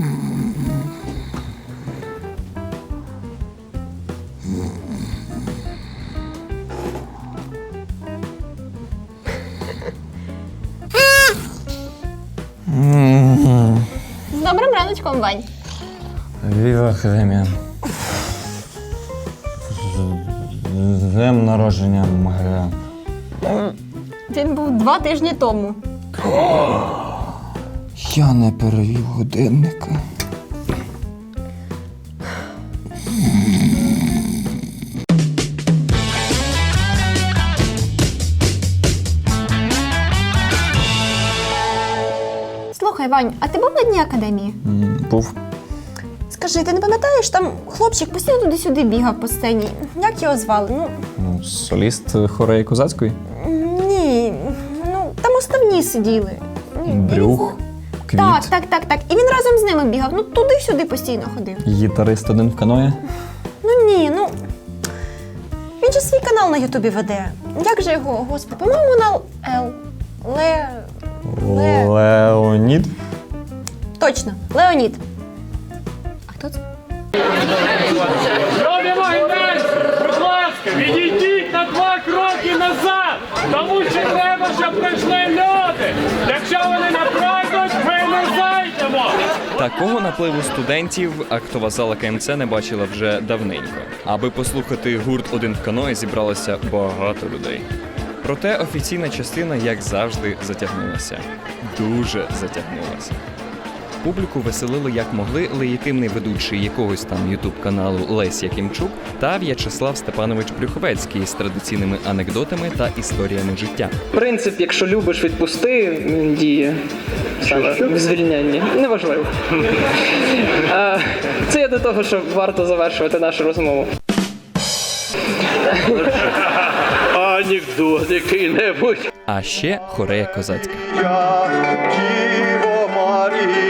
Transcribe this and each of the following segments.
З добрим раночком, Вань. Віва Академія. З днем народження Магря. Він був два тижні тому. Я не перевів годинника. Слухай, Вань, а ти був на дні академії? М, Був. Скажи, ти не пам'ятаєш, там хлопчик постійно туди-сюди бігав по сцені. Як його звали? Ну Ну, соліст хореї козацької. ні. Ну там основні сиділи. Ні, Брюх, квіт. Так, так, так, так. І він разом з ними бігав. Ну туди-сюди постійно ходив. Гітарист один в каної. Ну ні, ну. Він же свій канал на Ютубі веде. Як же його, господи, по-моєму, на Л. Ле. Ле. Леонід. Точно, Леонід. А хто це? Робимо гімнест! Будь ласка, відійдіть на два кроки назад! Тому що треба, щоб прийшли люди! Такого напливу студентів актова зала КМЦ не бачила вже давненько. Аби послухати гурт один в каної зібралося багато людей. Проте офіційна частина, як завжди, затягнулася. Дуже затягнулася. Публіку веселили як могли легітимний ведучий якогось там ютуб каналу Лесь Якимчук та В'ячеслав Степанович Брюховецький з традиційними анекдотами та історіями життя. Принцип, якщо любиш, відпусти, діє саме в звільнянні. Неважливо. Це я до того, що варто завершувати нашу розмову. Анекдот який-небудь. А ще хорея козацька. Діво Марія,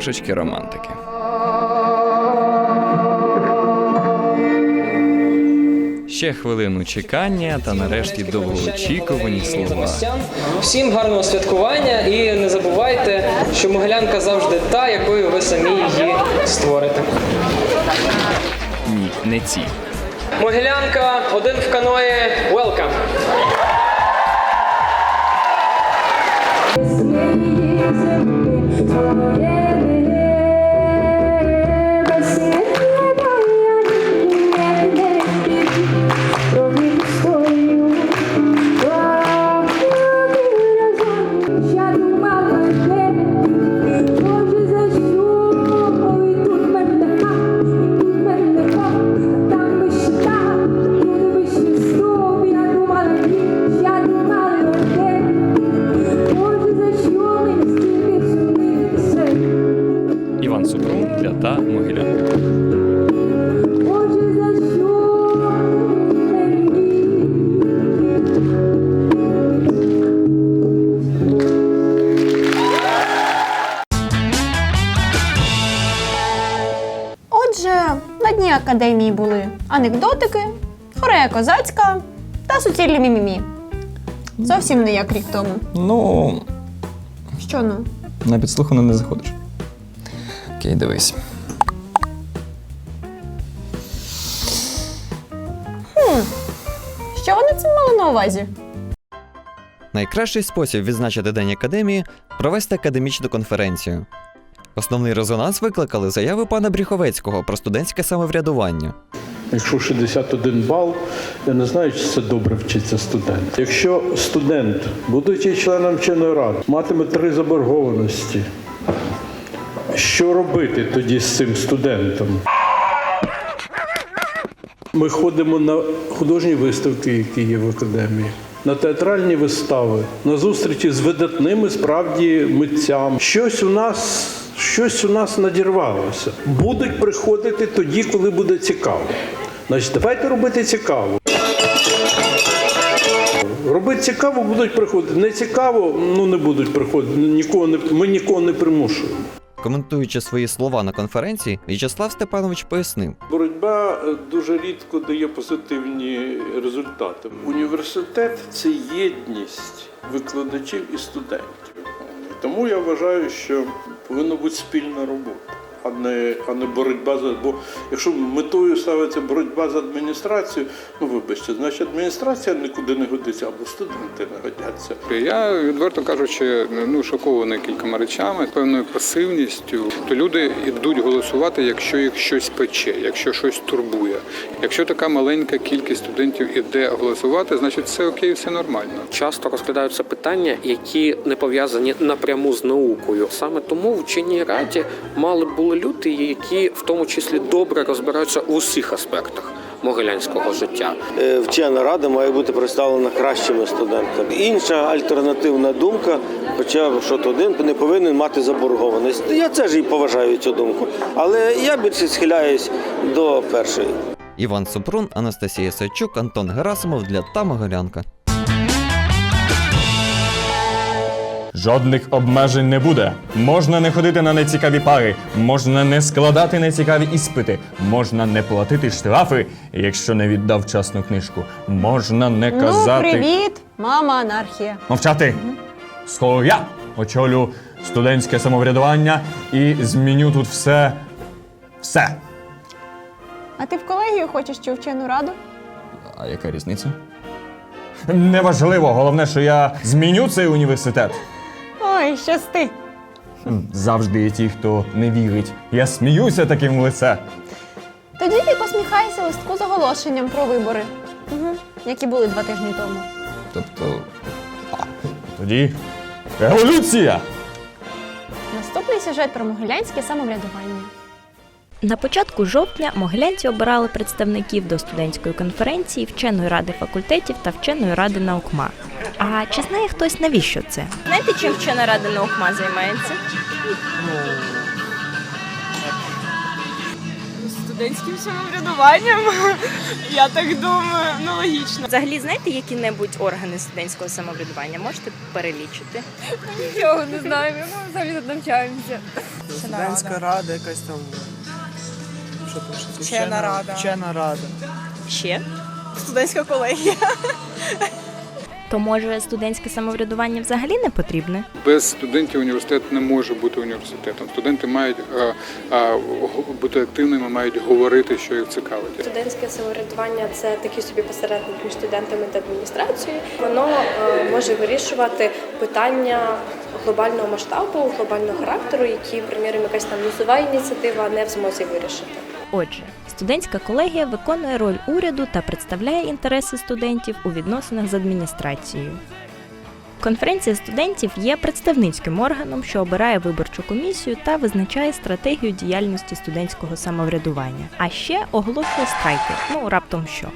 трошечки романтики. Ще хвилину чекання та нарешті довгоочікувані слова. Всім гарного святкування і не забувайте, що Могилянка завжди та, якою ви самі її створите. Ні, не ці. Могилянка, один в каної, welcome! Іван анекдотики, хорея козацька та суцільні мімімі. Зовсім не як рік тому. Ну, Що ну? на підслухану не заходиш. Окей, дивись. Що вони цим мали на увазі? Найкращий спосіб відзначити День академії провести академічну конференцію. Основний резонанс викликали заяви пана Бріховецького про студентське самоврядування. Якщо 61 бал, я не знаю, чи це добре вчиться студент. Якщо студент, будучи членом вченої ради, матиме три заборгованості, що робити тоді з цим студентом? Ми ходимо на художні виставки, які є в академії, на театральні вистави, на зустрічі з видатними справді митцями. Щось у нас, щось у нас надірвалося. Будуть приходити тоді, коли буде цікаво. Значить, давайте робити цікаво. Робити цікаво, будуть приходити. Не цікаво, ну не будуть приходити. Нікого не, ми нікого не примушуємо. Коментуючи свої слова на конференції, В'ячеслав Степанович пояснив: Боротьба е, дуже рідко дає позитивні результати. Університет це єдність викладачів і студентів. Тому я вважаю, що повинна бути спільна робота, а не, а не боротьба за. Бо якщо метою ставиться боротьба з адміністрацією, ну вибачте, значить адміністрація нікуди не годиться, або студенти не годяться. Я відверто кажучи, ну шокований кількома речами, певною пасивністю. То люди йдуть голосувати, якщо їх щось пече, якщо щось турбує. Якщо така маленька кількість студентів іде голосувати, значить все окей, все нормально. часто розглядаються питання, які не пов'язані напряму з наукою. Саме тому в чинній раді мали б були люди, які в тому числі добре розбираються в усіх аспектах могилянського життя. Е, Вчена рада має бути представлена кращими студентами. Інша альтернативна думка, хоча що то один не повинен мати заборгованість. Я теж і поважаю цю думку, але я більше схиляюсь до першої. Іван Супрун, Анастасія Сайчук, Антон Герасимов для та Могилянка. Жодних обмежень не буде. Можна не ходити на нецікаві пари, можна не складати нецікаві іспити, можна не платити штрафи, якщо не віддав вчасну книжку. Можна не казати. Ну, привіт, мама анархія. Мовчати. Скоро я очолю студентське самоврядування і зміню тут все. Все. А ти в колегію хочеш чи вчену раду? А яка різниця? Неважливо, головне, що я зміню цей університет. Ой, щасти. Завжди є ті, хто не вірить. Я сміюся таким в лице. Тоді ти посміхайся листку з оголошенням про вибори, угу. які були два тижні тому. Тобто, Тоді революція! Наступний сюжет про могилянське самоврядування. На початку жовтня могилянці обирали представників до студентської конференції, вченої ради факультетів та вченої ради наукма. А чи знає хтось навіщо це? Знаєте, чим вчена рада наукма займається? Студентським самоврядуванням. Я так думаю, ну логічно. Взагалі, знаєте, які-небудь органи студентського самоврядування можете перелічити? Нічого не знаю, ми взагалі тут навчаємося. Студентська рада якась там. Що там що Вчена рада. Вчена рада. Ще? Студентська колегія. То може студентське самоврядування взагалі не потрібне? Без студентів університет не може бути університетом. Студенти мають е, е, бути активними, мають говорити, що їх цікавить. Студентське самоврядування це такий собі посередник між студентами та адміністрацією. Воно е, може вирішувати питання глобального масштабу, глобального характеру, які, приміром, якась там низова ініціатива не в змозі вирішити. Отже, студентська колегія виконує роль уряду та представляє інтереси студентів у відносинах з адміністрацією. Конференція студентів є представницьким органом, що обирає виборчу комісію та визначає стратегію діяльності студентського самоврядування, а ще оголошує страйки. Ну раптом що.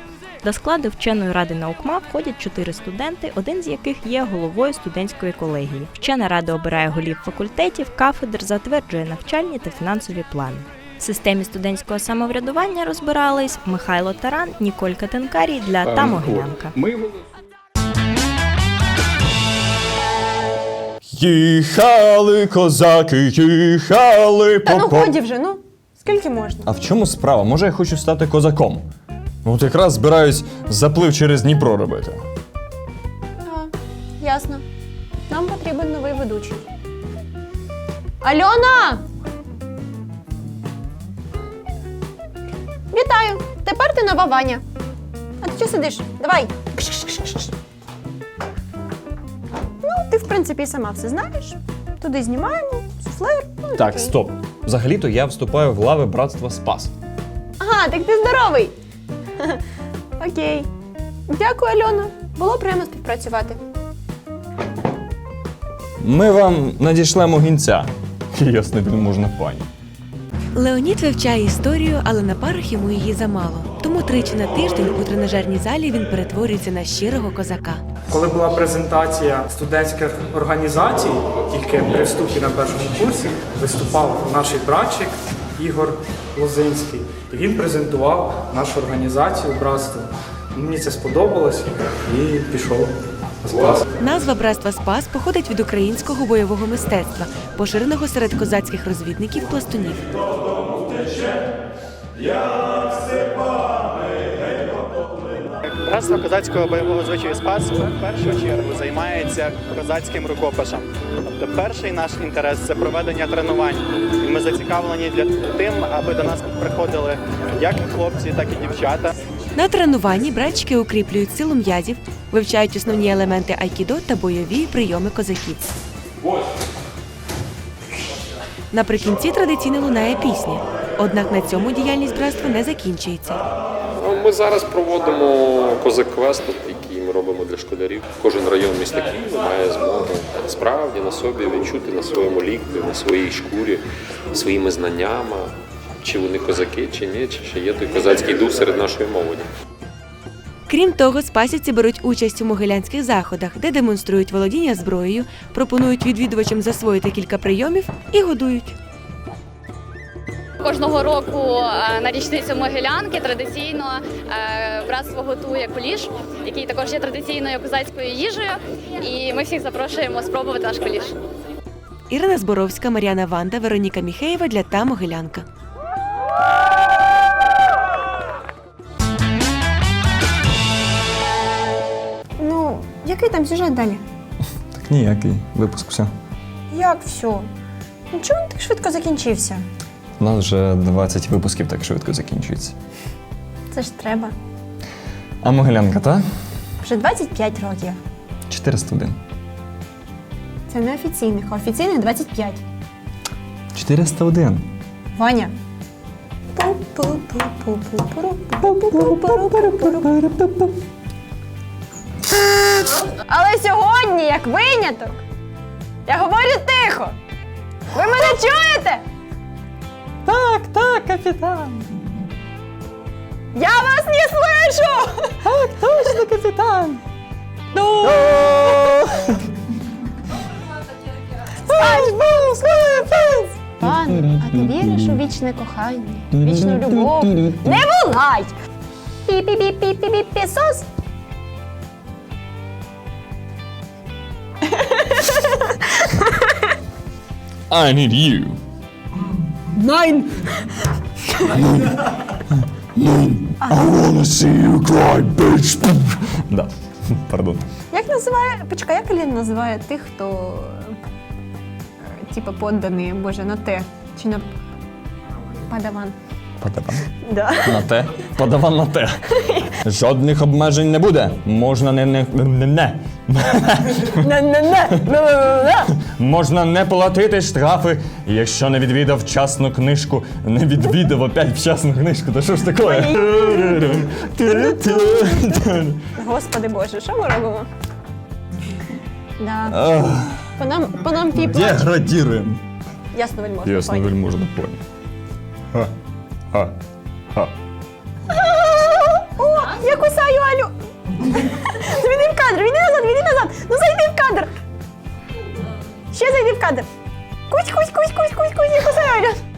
До складу вченої ради наукма входять чотири студенти, один з яких є головою студентської колегії. Вчена рада обирає голів факультетів, кафедр, затверджує навчальні та фінансові плани. В системі студентського самоврядування розбирались Михайло Таран, Ніколь Катенкарій для та Могилянка. Їхали козаки, їхали Та ну по годі вже, ну. Скільки можна? А в чому справа? Може, я хочу стати козаком? Ну, От якраз збираюсь заплив через Дніпро робити. А, ясно. Нам потрібен новий ведучий. Альона! Вітаю! Тепер ти нова Ваня. А ти що сидиш? Давай. Ну, ти, в принципі, сама все знаєш. Туди знімаємо, суфлер. Ну, Так, таке. стоп. Взагалі-то я вступаю в лави братства Спас. Ага, так ти здоровий. Окей. Дякую, Альона. Було приємно співпрацювати. Ми вам надішлемо гінця. Ясне можна пані. Леонід вивчає історію, але на парах йому її замало. Тому тричі на тиждень у тренажерній залі він перетворюється на щирого козака. Коли була презентація студентських організацій, тільки при вступі на першому курсі виступав наш братчик Ігор Лозинський. І він презентував нашу організацію братство. Мені це сподобалось і пішов. Спас. Назва братства Спас походить від українського бойового мистецтва. Поширеного серед козацьких розвідників пластунів. Братство козацького бойового звичаю спасу в першу чергу займається козацьким рукописом. Тобто перший наш інтерес це проведення тренувань. І ми зацікавлені для тим, аби до нас приходили як хлопці, так і дівчата. На тренуванні братчики укріплюють силу м'язів, вивчають основні елементи айкідо та бойові прийоми козаків. Наприкінці традиційно лунає пісня. Однак на цьому діяльність братства не закінчується. Ну, Ми зараз проводимо козак-квест, який ми робимо для школярів. Кожен район міста Києва має змогу справді на собі відчути на своєму лікті, на своїй шкурі, своїми знаннями, чи вони козаки, чи ні, чи ще є той козацький дух серед нашої молоді. Крім того, спасівці беруть участь у могилянських заходах, де демонструють володіння зброєю, пропонують відвідувачам засвоїти кілька прийомів і годують. Кожного року е, на річницю Могилянки традиційно е, братство готує куліш, який також є традиційною козацькою їжею. І ми всіх запрошуємо спробувати наш куліш. Ірина Зборовська, Мар'яна Ванда, Вероніка Міхеєва для та Могилянка. Який там сюжет далі? Так ніякий. Випуск все. Як все? Ну чому він так швидко закінчився? У нас вже 20 випусків так швидко закінчується. Це ж треба. А Могилянка, та? Вже 25 років. 401. Це не офіційних, а офіційних 25. 401. Ваня. Але сьогодні, як виняток, я говорю тихо. Ви мене чуєте? Так, так, капітан. Я вас не слышу! Так, точно, капітан. Ну. SpongeBob SquarePants! Пан, а ти віриш у вічне кохання, вічну любов? Не волай! Пі-пі-пі-пі-пі-пі-сос! I need you. Найн! I wanna see you cry, bitch. Да, пардон. Як називає. Почекай, як Аліна називає тих, хто. е, Типа подданий, боже, на те. Чи на. Падаван. Подаван. Да. На те. Подаван на те. Жодних обмежень не буде. Можна не не не. не. Можна не платити штрафи, якщо не відвідав вчасну книжку. Не відвідав опять вчасну книжку. Та що ж таке? Господи Боже, що ми робимо? Да. По нам, по нам. Деградіруємо. Ясно, вельможно. Ясно, пані. вельможно понял. Ха. Ха. Ха. Ще зайди в кадр! Кусь, кусь, кусь, кусь, кусь, кусь, я кусаю!